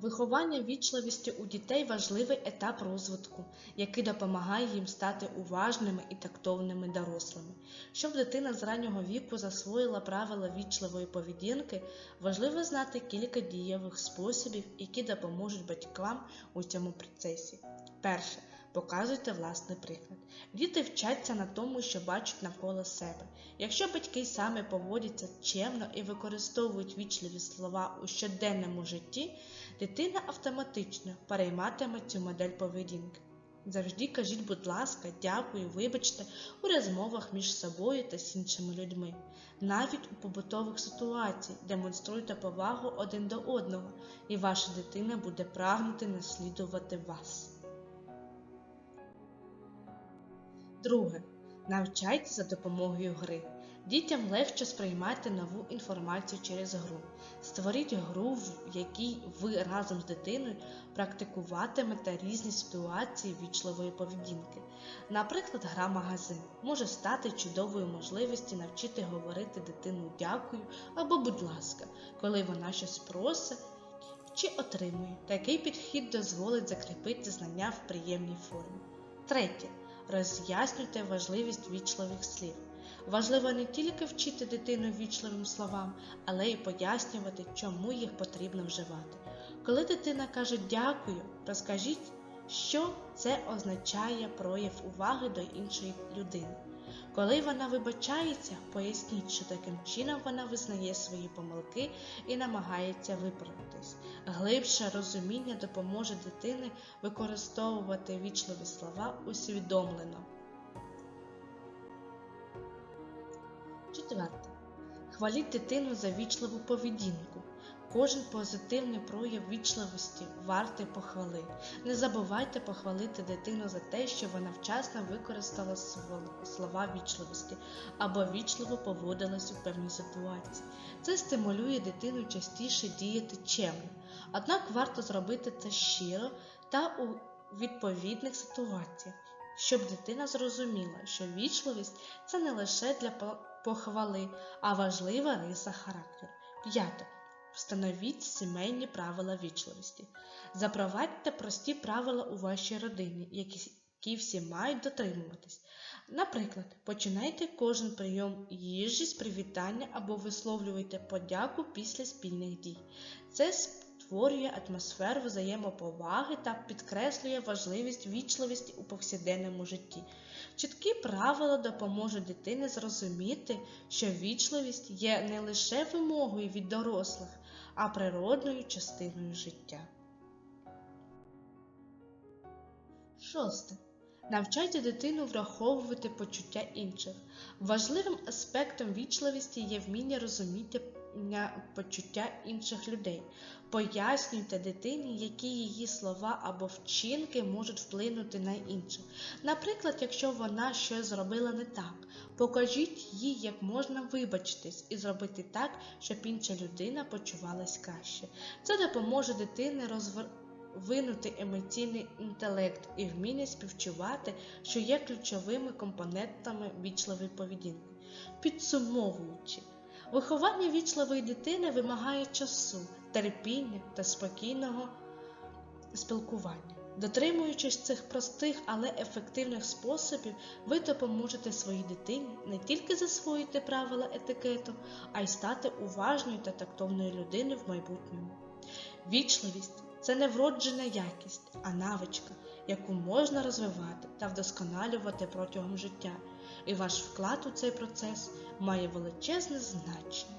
Виховання вічливості у дітей важливий етап розвитку, який допомагає їм стати уважними і тактовними дорослими. Щоб дитина з раннього віку засвоїла правила вічливої поведінки, важливо знати кілька дієвих способів, які допоможуть батькам у цьому процесі. Перше. Показуйте власний приклад. Діти вчаться на тому, що бачать навколо себе. Якщо батьки саме поводяться чемно і використовують вічливі слова у щоденному житті, дитина автоматично перейматиме цю модель поведінки. Завжди кажіть, будь ласка, дякую, вибачте у розмовах між собою та з іншими людьми. Навіть у побутових ситуаціях демонструйте повагу один до одного, і ваша дитина буде прагнути наслідувати вас. Друге. Навчайте за допомогою гри. Дітям легше сприймати нову інформацію через гру. Створіть гру, в якій ви разом з дитиною практикуватимете різні ситуації вічливої поведінки. Наприклад, гра магазин може стати чудовою можливістю навчити говорити дитину дякую або будь ласка, коли вона щось просить чи отримує. Такий підхід дозволить закріпити знання в приємній формі. Третє. Роз'яснюйте важливість вічливих слів. Важливо не тільки вчити дитину вічливим словам, але й пояснювати, чому їх потрібно вживати. Коли дитина каже дякую, розкажіть, що це означає прояв уваги до іншої людини. Коли вона вибачається, поясніть, що таким чином вона визнає свої помилки і намагається виправитись. Глибше розуміння допоможе дитині використовувати вічливі слова усвідомлено. Четверте. Хваліть дитину за вічливу поведінку. Кожен позитивний прояв вічливості вартий похвали. Не забувайте похвалити дитину за те, що вона вчасно використала слова вічливості або вічливо поводилась у певній ситуації. Це стимулює дитину частіше діяти чемно. Однак варто зробити це щиро та у відповідних ситуаціях, щоб дитина зрозуміла, що вічливість це не лише для похвали, а важлива риса характеру. П'яте. Встановіть сімейні правила вічливості. Запровадьте прості правила у вашій родині, які всі мають дотримуватись. Наприклад, починайте кожен прийом їжі з привітання або висловлюйте подяку після спільних дій. Це створює атмосферу взаємоповаги та підкреслює важливість вічливості у повсякденному житті. Чіткі правила допоможуть дитині зрозуміти, що вічливість є не лише вимогою від дорослих, а природною частиною життя. Шосте. Навчайте дитину враховувати почуття інших. Важливим аспектом вічливості є вміння розуміти почуття інших людей. Пояснюйте дитині, які її слова або вчинки можуть вплинути на інших. Наприклад, якщо вона щось зробила не так, покажіть їй, як можна вибачитись і зробити так, щоб інша людина почувалась краще. Це допоможе дитині розвинути емоційний інтелект і вміння співчувати, що є ключовими компонентами вічливої поведінки. Підсумовуючи, виховання вічливої дитини вимагає часу, терпіння та спокійного спілкування. Дотримуючись цих простих, але ефективних способів, ви допоможете своїй дитині не тільки засвоїти правила етикету, а й стати уважною та тактовною людиною в майбутньому. Вічливість це не вроджена якість, а навичка, яку можна розвивати та вдосконалювати протягом життя, і ваш вклад у цей процес має величезне значення.